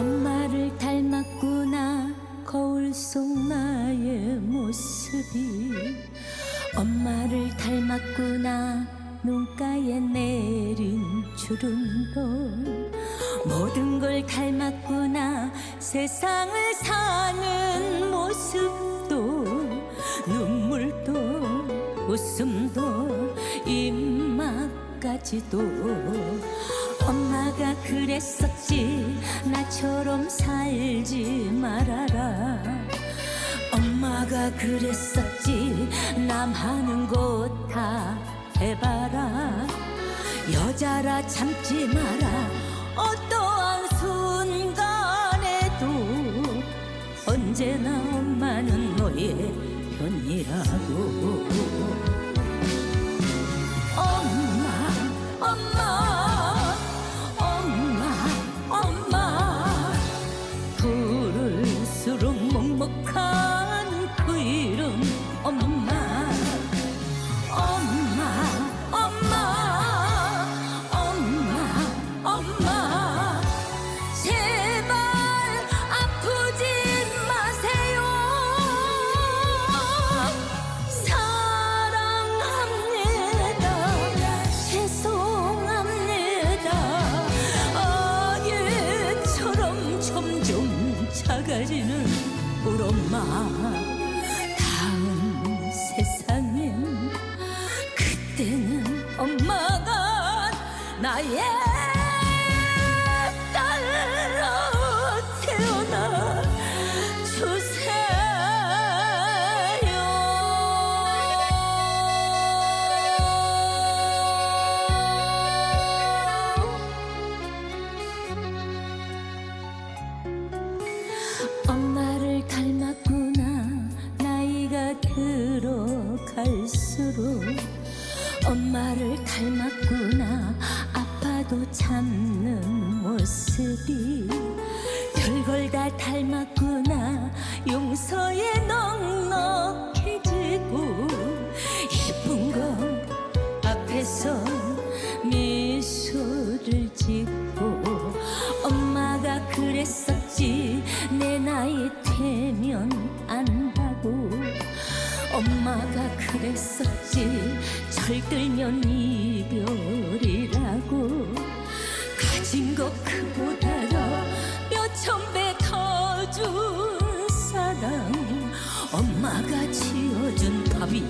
엄마를 닮았구나. 거울 속 나의 모습이. 엄마를 닮았구나. 눈가에 내린 주름도 모든 걸 닮았구나. 세상을 사는 모습도. 눈물도 웃음도 입맛까지도 엄마가 그랬었지. 나처럼 살지 말아라. 엄마가 그랬었지. 남 하는 것 다 해봐라. 여자라 참지 마라. 어떠한 순간에도 언제나 엄마는 너의 편이라고 작아지는 우리 엄마. 다음 세상엔 그때는 엄마가 나의 닮았구나. 아파도 참는 모습이 별걸 다 닮았구나. 용서에 넉넉해지고 예쁜 건 앞에서 미소를 짓고 엄마가 그랬었지. 내 나이 되면 그랬었지. 철들면 이별이라고. 가진 것 그보다도 몇천 배 더 준 사랑 엄마가 지어준 밥이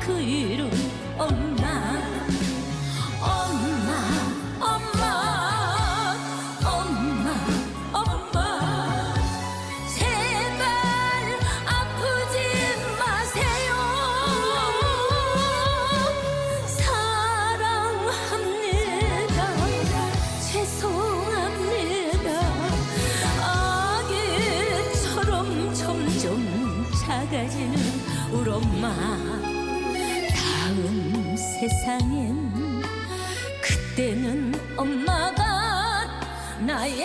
그 이름 엄마. 엄마 엄마 엄마 엄마. 제발 아프지 마세요. 사랑합니다. 죄송합니다. 아기처럼 점점 작아지는 우리 엄마 다음 세상엔 그때는 엄마가 나의